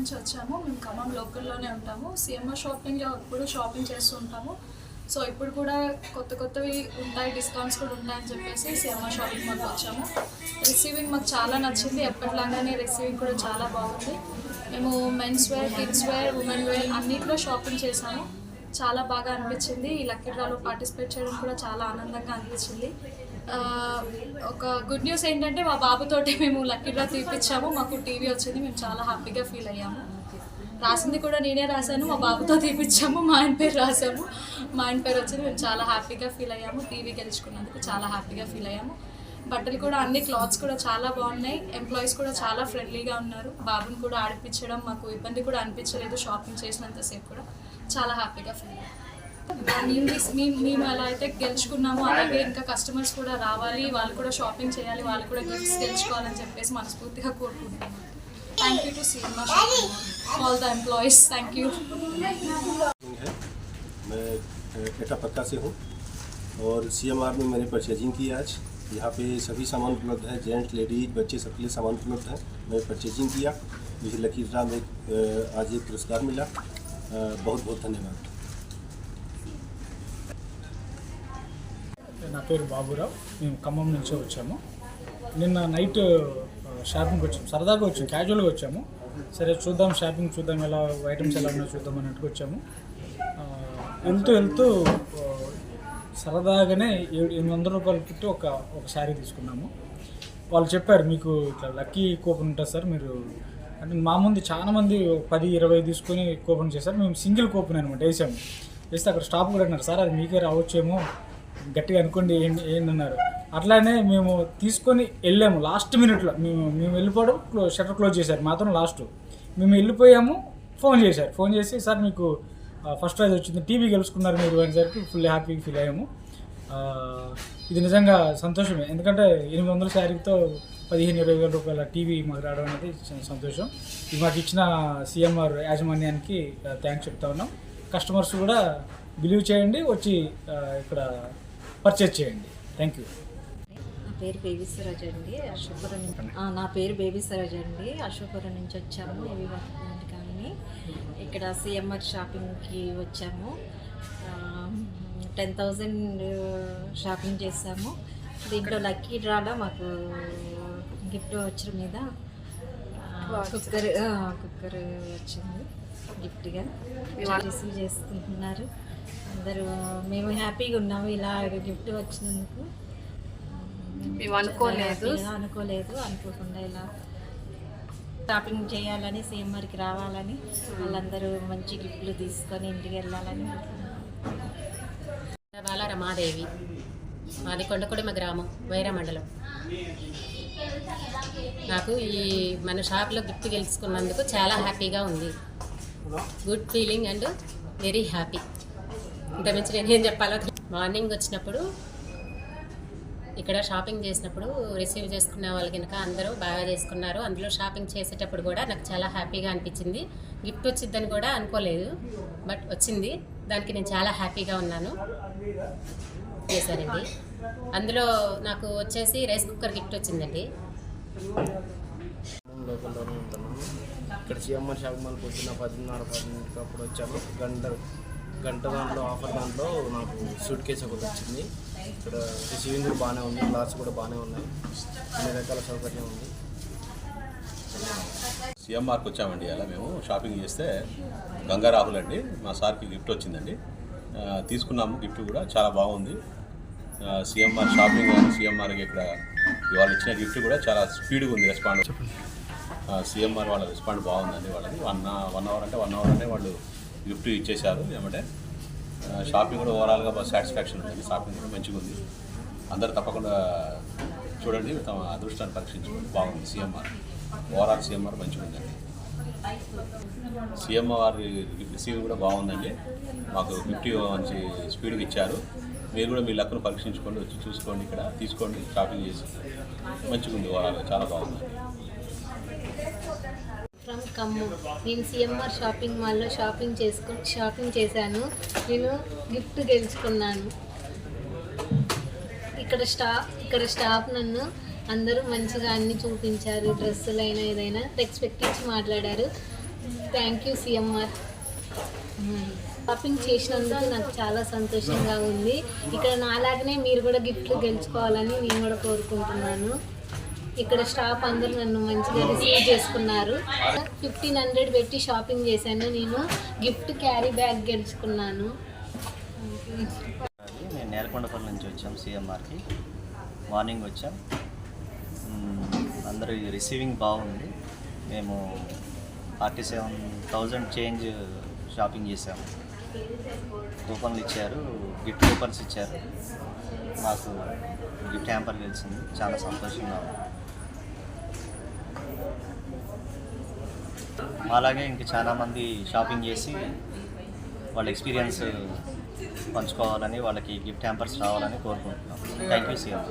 నుంచి వచ్చాము. మేము ఖమ్మం లోకల్లోనే ఉంటాము. సిఎంఆర్ షాపింగ్లో ఎప్పుడు షాపింగ్ చేస్తూ ఉంటాము. సో ఇప్పుడు కూడా కొత్త కొత్తవి ఉంటాయి డిస్కౌంట్స్ కూడా ఉంటాయని చెప్పేసి సిఎంఆర్ షాపింగ్ మాకు వచ్చాము. రిసీవింగ్ మాకు చాలా నచ్చింది. ఎప్పటిలాగానే రిసీవింగ్ కూడా చాలా బాగుంది. మేము men's wear kids wear women wear అన్నిట్లో షాపింగ్ చేశాము. చాలా బాగా అనిపించింది. ఈ లక్కీ డ్రాలో పార్టిసిపేట్ చేయడం కూడా చాలా ఆనందంగా అనిపించింది. ఒక గుడ్ న్యూస్ ఏంటంటే మా బాబుతోటి మేము లక్కీ డ్రా తీపిచ్చాము. మాకు టీవీ వచ్చింది. మేము చాలా హ్యాపీగా ఫీల్ అయ్యాము. రాసింది కూడా నేనే రాశాను. మా బాబుతో తీపిచ్చాము. మా ఆయన పేరు రాసాము మా ఆయన పేరు వచ్చింది. మేము చాలా హ్యాపీగా ఫీల్ అయ్యాము. టీవీ గెలుచుకున్నందుకు చాలా హ్యాపీగా ఫీల్ అయ్యాము. బట్టలు కూడా అన్ని క్లాత్స్ కూడా చాలా బాగున్నాయి. ఎంప్లాయీస్ కూడా చాలా ఫ్రెండ్లీగా ఉన్నారు. బాబుని కూడా ఆడిపించడం మాకు ఇబ్బంది కూడా అనిపించలేదు. షాపింగ్ చేసినంతసేపు కూడా చాలా హ్యాపీగా ఫీల్ అయ్యాము. మేము తీస్- మేము మేము అలా అయితే గెలుచుకున్నాము అలాగే ఇంకా కస్టమర్స్ కూడా రావాలి వాళ్ళు కూడా షాపింగ్ చేయాలి వాళ్ళు కూడా గిఫ్ట్స్ గెలుచుకోవాలని చెప్పేసి మనస్ఫూర్తిగా కోరుకుంటున్నాము thank you to cinema all the employees thank you है मैं अ, एटा पत्ता से हूँ और सी में मैंने परचेजिंग की आज यहाँ पे सभी सामान उपलब्ध है जेंट्स लेडीज बच्चे सबके लिए सामान उपलब्ध है मैंने परचेजिंग किया मुझे लकी ड्रा में अ, आज एक पुरस्कार मिला अ, बहुत बहुत धन्यवाद నా పేరు బాబురావు. మేము ఖమ్మం నుంచే వచ్చాము. నిన్న నైట్ షాపింగ్కి వచ్చాము సరదాగా వచ్చాము క్యాజువల్గా వచ్చాము. సరే చూద్దాం షాపింగ్ చూద్దాం ఎలా ఐటమ్స్ ఎలా ఉన్నాయో చూద్దాం అన్నట్టుకు వచ్చాము. వెళ్తూ వెళ్తూ సరదాగానే ఏడు ఎనిమిది వందల రూపాయలు పెట్టి ఒక ఒక శారీ తీసుకున్నాము. వాళ్ళు చెప్పారు మీకు ఇట్లా లక్కీ కూపన్ ఉంటుంది సార్ మీరు అంటే మా ముందు చాలామంది పది ఇరవై తీసుకొని కూపన్ చేశారు. మేము సింగిల్ కూపన్ అనమాట వేసాము. వేస్తే అక్కడ స్టాప్ కూడా అన్నారు సార్ అది మీకే రావచ్చేమో గట్టిగా అనుకోండి ఏంటన్నారు అట్లానే మేము తీసుకొని వెళ్ళాము. లాస్ట్ మినిట్లో మేము మేము వెళ్ళిపోవడం క్లో షట్టర్ క్లోజ్ చేశారు. మాత్రం లాస్ట్. మేము వెళ్ళిపోయాము ఫోన్ చేశారు. ఫోన్ చేసి సార్ మీకు ఫస్ట్ ప్రైజ్ వచ్చింది. టీవీ గెలుచుకున్నారు మీరు అనేసరికి ఫుల్ హ్యాపీగా ఫీల్ అయ్యాము. ఇది నిజంగా సంతోషమే. ఎందుకంటే ఎనిమిది వందల శారీతో పదిహేను ఇరవై వేల రూపాయల టీవీ మాకు రావడం అనేది సంతోషం. ఇది మాకు ఇచ్చిన సీఎంఆర్ యాజమాన్యానికి థ్యాంక్స్ చెప్తా ఉన్నాం. కస్టమర్స్ కూడా బిలీవ్ చేయండి. వచ్చి ఇక్కడ పర్చేజ్ చేయండి. థ్యాంక్ యూ నా పేరు బేబీ సరోజ్ అండి అశోకపురం నుంచి ఆ, నా పేరు బేబీ సరోజ్ అండి. అశోకపురం నుంచి వచ్చాము ఇవి వర్తమానికి కానీ. ఇక్కడ సిఎంఆర్ షాపింగ్కి వచ్చాము. టెన్ థౌజండ్ షాపింగ్ చేసాము దీంట్లో లక్కీ డ్రాలో మాకు గిఫ్ట్ వచ్చిన మీద. కుక్కర్ కుక్కర్ వచ్చింది గిఫ్ట్గా. రిసీవ్ చేసుకుంటున్నారు. అందరూ మేము హ్యాపీగా ఉన్నాము ఇలా గిఫ్ట్ వచ్చినందుకు. మేము అనుకోలేదు. అనుకోలేదు అనుకోకుండా ఇలా షాపింగ్ చేయాలని సిఎంఆర్కి రావాలని వాళ్ళందరూ మంచి గిఫ్ట్లు తీసుకొని ఇంటికి వెళ్ళాలని బాల రమాదేవి మాది కొండకొడిమ గ్రామం వైర మండలం నాకు ఈ మన షాప్లో గిఫ్ట్ గెలుచుకున్నందుకు చాలా హ్యాపీగా ఉంది. Good feeling and very happy. ఇంతమించి నేను ఏం చెప్పాలో మార్నింగ్ వచ్చినప్పుడు ఇక్కడ షాపింగ్ చేసినప్పుడు రిసీవ్ చేసుకున్న వాళ్ళు కనుక అందరూ బాగా చేసుకున్నారు. అందులో షాపింగ్ చేసేటప్పుడు కూడా నాకు చాలా హ్యాపీగా అనిపించింది. గిఫ్ట్ వచ్చిద్దని కూడా అనుకోలేదు బట్ వచ్చింది. దానికి నేను చాలా హ్యాపీగా ఉన్నాను. చేశానండి అందులో నాకు వచ్చేసి రైస్ కుక్కర్ గిఫ్ట్ వచ్చిందండి. ఇక్కడ షాపింగ్ మాల్ పొద్దున్న పదిన్నర పది అప్పుడు వచ్చాము. గంట గంట దాంట్లో ఆఫర్ దాంట్లో నాకు సూట్ కేసు ఒకటి వచ్చింది. ఇక్కడ రిసీవింగ్ కూడా బాగానే ఉంది క్లాస్ కూడా బాగానే ఉన్నాయి. అన్ని రకాల సౌకర్యం ఉంది. సిఎంఆర్కి వచ్చామండి అలా మేము. షాపింగ్ చేస్తే గంగా రాహుల్ అండి. మా సార్కి గిఫ్ట్ వచ్చిందండి. తీసుకున్నాము గిఫ్ట్ కూడా. చాలా బాగుంది. సిఎంఆర్ షాపింగ్ సీఎంఆర్కి ఇక్కడ ఇవాళ ఇచ్చిన గిఫ్ట్ కూడా చాలా స్పీడ్గా ఉంది రెస్పాండ్. సిఎంఆర్ వాళ్ళ రెస్పాండ్ బాగుందండి వాళ్ళది. వన్ వన్ అవర్ అంటే వన్ అవర్ అంటే వాళ్ళు గిఫ్ట్ ఇచ్చేశారు ఏమంటే షాపింగ్ కూడా ఓవరాల్గా బాగా సాటిస్ఫాక్షన్ ఉంది. షాపింగ్ కూడా మంచిగా ఉంది. అందరు తప్పకుండా చూడండి తమ అదృష్టాన్ని పరీక్షించుకోండి. బాగుంది. సిఎంఆర్. ఓవరాల్ సీఎంఆర్ మంచిగా ఉందండి. సిఎంఆర్ రిసీవ్ కూడా బాగుందండి. మాకు ఫిఫ్టీ మంచి స్పీడ్గా ఇచ్చారు. మీరు కూడా మీ లక్కును పరీక్షించుకోండి వచ్చి చూసుకోండి ఇక్కడ తీసుకోండి షాపింగ్ చేసి. మంచిగా ఉంది ఓవరాల్గా చాలా బాగుందండి కమ్ము. నేను సిఎంఆర్ షాపింగ్ మాల్లో షాపింగ్ చేసుకు షాపింగ్ చేశాను. నేను గిఫ్ట్ గెలుచుకున్నాను. ఇక్కడ స్టాఫ్ ఇక్కడ స్టాఫ్ నన్ను అందరూ మంచిగా అన్ని చూపించారు. డ్రెస్సులు అయినా ఏదైనా రెస్పెక్ట్ ఇచ్చి మాట్లాడారు. Thank you CMR. షాపింగ్ చేసినందుకు నాకు చాలా సంతోషంగా ఉంది. ఇక్కడ నాలాగనే మీరు కూడా గిఫ్ట్లు గెలుచుకోవాలని నేను కూడా కోరుకుంటున్నాను. ఇక్కడ స్టాఫ్ అందరూ నన్ను మంచిగా రిసీవ్ చేసుకున్నారు. ఫిఫ్టీన్ హండ్రెడ్ పెట్టి షాపింగ్ చేశాను. నేను గిఫ్ట్ క్యారీ బ్యాగ్ గెలుచుకున్నాను. నేను మేము నేలకొండపల్లి నుంచి వచ్చాం సిఎంఆర్కి. మార్నింగ్ వచ్చాం. అందరూ రిసీవింగ్ బాగుంది. మేము forty seven thousand change shopping చేసాము కూపన్లు ఇచ్చారు గిఫ్ట్ కూపన్స్ ఇచ్చారు. మాకు గిఫ్ట్ హ్యాంపర్ గెలిచింది. చాలా సంతోషంగా ఉంది. అలాగే ఇంక చాలామంది షాపింగ్ చేసి వాళ్ళ ఎక్స్పీరియన్స్ పంచుకోవాలని వాళ్ళకి గిఫ్ట్ హ్యాంపర్స్ రావాలని కోరుకుంటున్నాం. Thank you CM